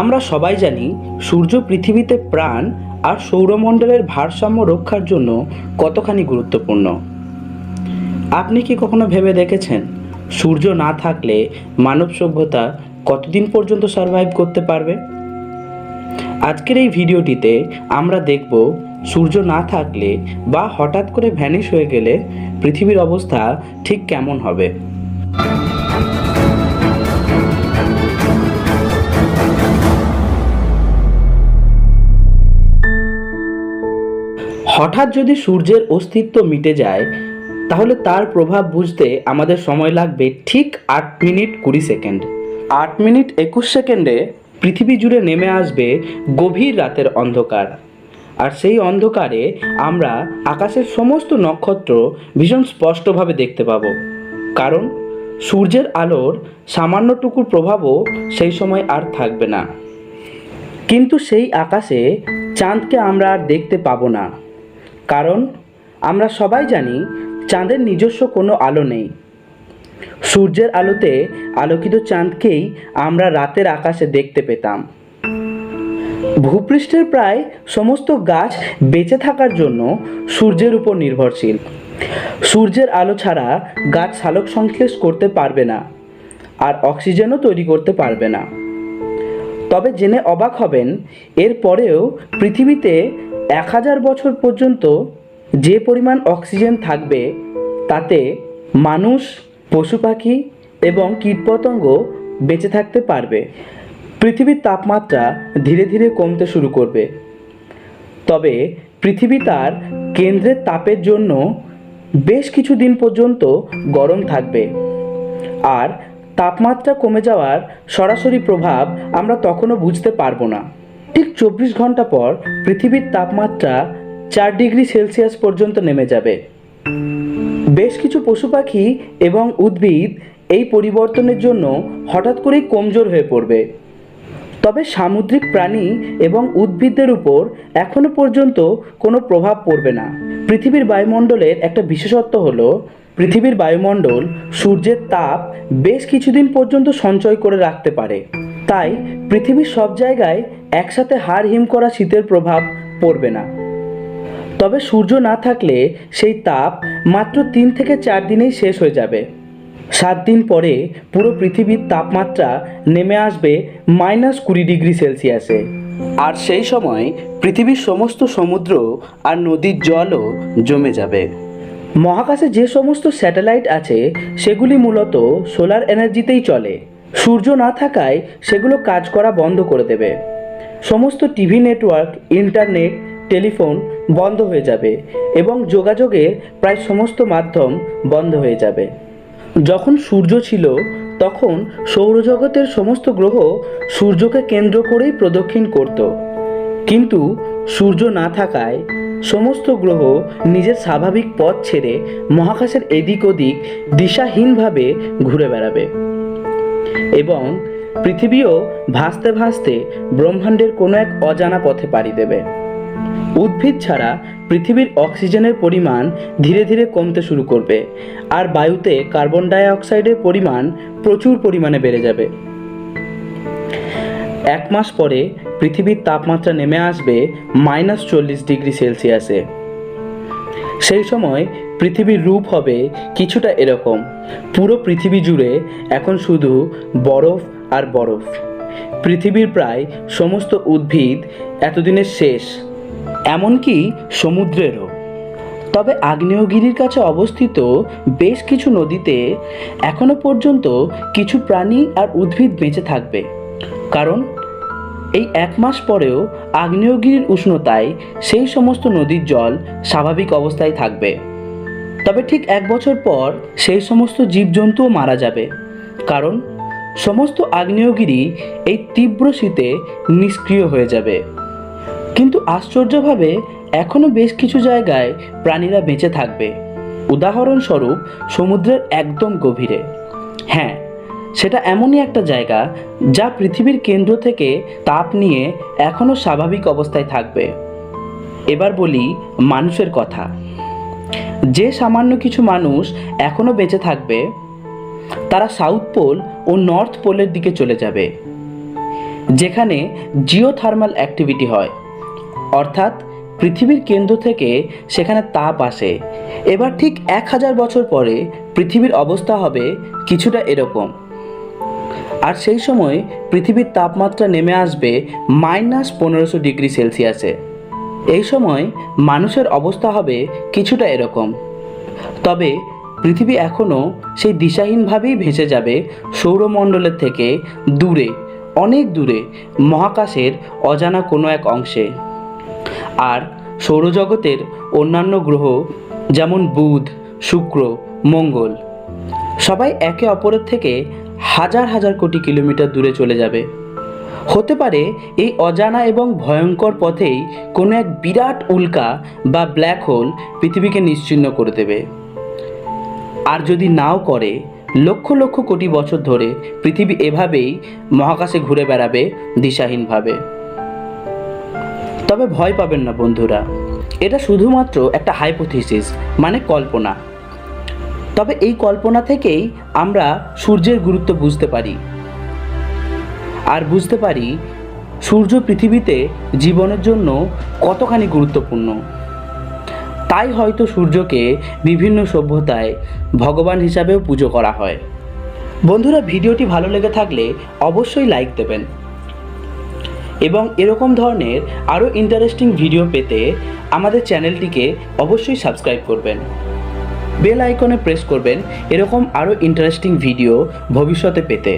আমরা সবাই জানি সূর্য পৃথিবীতে প্রাণ আর সৌরমণ্ডলের ভারসাম্য রক্ষার জন্য কতখানি গুরুত্বপূর্ণ। আপনি কি কখনো ভেবে দেখেছেন, সূর্য না থাকলে মানব সভ্যতা কতদিন পর্যন্ত সার্ভাইভ করতে পারবে? আজকের এই ভিডিওটিতে আমরা দেখব সূর্য না থাকলে বা হঠাৎ করে ভ্যানিশ হয়ে গেলে পৃথিবীর অবস্থা ঠিক কেমন হবে। হঠাৎ যদি সূর্যের অস্তিত্ব মিটে যায় তাহলে তার প্রভাব বুঝতে আমাদের সময় লাগবে ঠিক আট মিনিট কুড়ি সেকেন্ড। আট মিনিট একুশ সেকেন্ডে পৃথিবী জুড়ে নেমে আসবে গভীর রাতের অন্ধকার। আর সেই অন্ধকারে আমরা আকাশের সমস্ত নক্ষত্র ভীষণ স্পষ্টভাবে দেখতে পাবো। কারণ সূর্যের আলোর সামান্যটুকুর প্রভাবও সেই সময় আর থাকবে না। কিন্তু সেই আকাশে চাঁদকে আমরা আর দেখতে পাবো না। কারণ আমরা সবাই জানি চাঁদের নিজস্ব কোনো আলো নেই। সূর্যের আলোতে আলোকিত চাঁদকেই আমরা রাতের আকাশে দেখতে পেতাম। ভূপৃষ্ঠের প্রায় সমস্ত গাছ বেঁচে থাকার জন্য সূর্যের উপর নির্ভরশীল। সূর্যের আলো ছাড়া গাছ সালোক সংশ্লেষ করতে পারবে না আর অক্সিজেনও তৈরি করতে পারবে না। তবে জেনে অবাক হবেন, এর পরেও পৃথিবীতে এক হাজার বছর পর্যন্ত যে পরিমাণ অক্সিজেন থাকবে, তাতে মানুষ, পশু পাখি এবং কীটপতঙ্গ বেঁচে থাকতে পারবে। পৃথিবীর তাপমাত্রা ধীরে ধীরে কমতে শুরু করবে। তবে পৃথিবী তার কেন্দ্রের তাপের জন্য বেশ কিছু দিন পর্যন্ত গরম থাকবে। আর তাপমাত্রা কমে যাওয়ার সরাসরি প্রভাব আমরা তখনও বুঝতে পারব না। ঠিক চব্বিশ ঘণ্টা পর পৃথিবীর তাপমাত্রা চার ডিগ্রি সেলসিয়াস পর্যন্ত নেমে যাবে। বেশ কিছু পশু পাখি এবং উদ্ভিদ এই পরিবর্তনের জন্য হঠাৎ করেই কমজোর হয়ে পড়বে। তবে সামুদ্রিক প্রাণী এবং উদ্ভিদদের উপর এখনও পর্যন্ত কোনো প্রভাব পড়বে না। পৃথিবীর বায়ুমণ্ডলের একটা বিশেষত্ব হল, পৃথিবীর বায়ুমণ্ডল সূর্যের তাপ বেশ কিছুদিন পর্যন্ত সঞ্চয় করে রাখতে পারে। তাই পৃথিবীর সব জায়গায় একসাথে হাড় হিম করা শীতের প্রভাব পড়বে না। তবে সূর্য না থাকলে সেই তাপ মাত্র তিন থেকে চার দিনেই শেষ হয়ে যাবে। সাত দিন পরে পুরো পৃথিবীর তাপমাত্রা নেমে আসবে মাইনাস কুড়ি ডিগ্রি সেলসিয়াসে। আর সেই সময় পৃথিবীর সমস্ত সমুদ্র আর নদীর জলও জমে যাবে। মহাকাশে যে সমস্ত স্যাটেলাইট আছে, সেগুলি মূলত সোলার এনার্জিতেই চলে। সূর্য না থাকায় সেগুলো কাজ করা বন্ধ করে দেবে। সমস্ত টিভি নেটওয়ার্ক, ইন্টারনেট, টেলিফোন বন্ধ হয়ে যাবে এবং যোগাযোগের প্রায় সমস্ত মাধ্যম বন্ধ হয়ে যাবে। যখন সূর্য ছিল, তখন সৌরজগতের সমস্ত গ্রহ সূর্যকে কেন্দ্র করেই প্রদক্ষিণ করত। কিন্তু সূর্য না থাকায় সমস্ত গ্রহ নিজের স্বাভাবিক পথ ছেড়ে মহাকাশের এদিক ওদিক দিশাহীনভাবে ঘুরে বেড়াবে। এবং পৃথিবীও ভাসতে ভাসতে ব্রহ্মাণ্ডের কোনো এক অজানা পথে পাড়ি দেবে। উদ্ভিদ ছাড়া পৃথিবীর অক্সিজেনের পরিমাণ ধীরে ধীরে কমতে শুরু করবে, আর বায়ুতে কার্বন ডাই অক্সাইডের পরিমাণ প্রচুর পরিমাণে বেড়ে যাবে। এক মাস পরে পৃথিবীর তাপমাত্রা নেমে আসবে মাইনাস চল্লিশ ডিগ্রি সেলসিয়াসে। সেই সময় পৃথিবীর রূপ হবে কিছুটা এরকম। পুরো পৃথিবী জুড়ে এখন শুধু বরফ আর বরফ। পৃথিবীর প্রায় সমস্ত উদ্ভিদ এতদিনের শেষ, এমনকি সমুদ্রেরও। তবে আগ্নেয়গিরির কাছে অবস্থিত বেশ কিছু নদীতে এখনও পর্যন্ত কিছু প্রাণী আর উদ্ভিদ বেঁচে থাকবে। কারণ এই এক মাস পরেও আগ্নেয়গিরির উষ্ণতায় সেই সমস্ত নদীর জল স্বাভাবিক অবস্থায় থাকবে। তবে ঠিক এক বছর পর সেই সমস্ত জীবজন্তুও মারা যাবে। কারণ সমস্ত আগ্নেয়গিরি এই তীব্র শীতে নিষ্ক্রিয় হয়ে যাবে। কিন্তু আশ্চর্যভাবে এখনও বেশ কিছু জায়গায় প্রাণীরা বেঁচে থাকবে। উদাহরণস্বরূপ সমুদ্রের একদম গভীরে। হ্যাঁ সেটা এমনই একটা জায়গা যা পৃথিবীর কেন্দ্র থেকে তাপ নিয়ে এখনও স্বাভাবিক অবস্থায় থাকবে। এবার বলি মানুষের কথা। যে সামান্য কিছু মানুষ এখনও বেঁচে থাকবে, তারা সাউথ পোল ও নর্থ পোলের দিকে চলে যাবে, যেখানে জিওথার্মাল অ্যাক্টিভিটি হয়। অর্থাৎ পৃথিবীর কেন্দ্র থেকে সেখানে তাপ আসে। এবার ঠিক এক হাজার বছর পরে পৃথিবীর অবস্থা হবে কিছুটা এরকম। আর সেই সময় পৃথিবীর তাপমাত্রা নেমে আসবে মাইনাস পনেরোশো ডিগ্রি সেলসিয়াসে। এই সময় মানুষের অবস্থা হবে কিছুটা এরকম। তবে পৃথিবী এখনও সেই দিশাহীনভাবেই ভেসে যাবে সৌরমণ্ডলের থেকে দূরে, অনেক দূরে, মহাকাশের অজানা কোনো এক অংশে। আর সৌরজগতের অন্যান্য গ্রহ যেমন বুধ, শুক্র, মঙ্গল, সবাই একে অপরের থেকে হাজার হাজার কোটি কিলোমিটার দূরে চলে যাবে। হতে পারে এই অজানা এবং ভয়ঙ্কর পথেই কোনো এক বিরাট উল্কা বা ব্ল্যাক হোল পৃথিবীকে নিশ্চিহ্ন করে দেবে। আর যদি নাও করে, লক্ষ লক্ষ কোটি বছর ধরে পৃথিবী এভাবেই মহাকাশে ঘুরে বেড়াবে দিশাহীনভাবে। তবে ভয় পাবেন না বন্ধুরা, এটা শুধুমাত্র একটা হাইপোথিসিস মানে কল্পনা। তবে এই কল্পনা থেকেই আমরা সূর্যের গুরুত্ব বুঝতে পারি। আর বুঝতে পারি সূর্য পৃথিবীতে জীবনের জন্য কতখানি গুরুত্বপূর্ণ। তাই হয়তো সূর্যকে বিভিন্ন সভ্যতায় ভগবান হিসাবেও পুজো করা হয়। বন্ধুরা, ভিডিওটি ভালো লেগে থাকলে অবশ্যই লাইক দেবেন এবং এরকম ধরনের আরও ইন্টারেস্টিং ভিডিও পেতে আমাদের চ্যানেলটিকে অবশ্যই সাবস্ক্রাইব করবেন। বেল আইকনে প্রেস করবেন, এরকম আরও ইন্টারেস্টিং ভিডিও ভবিষ্যতে পেতে।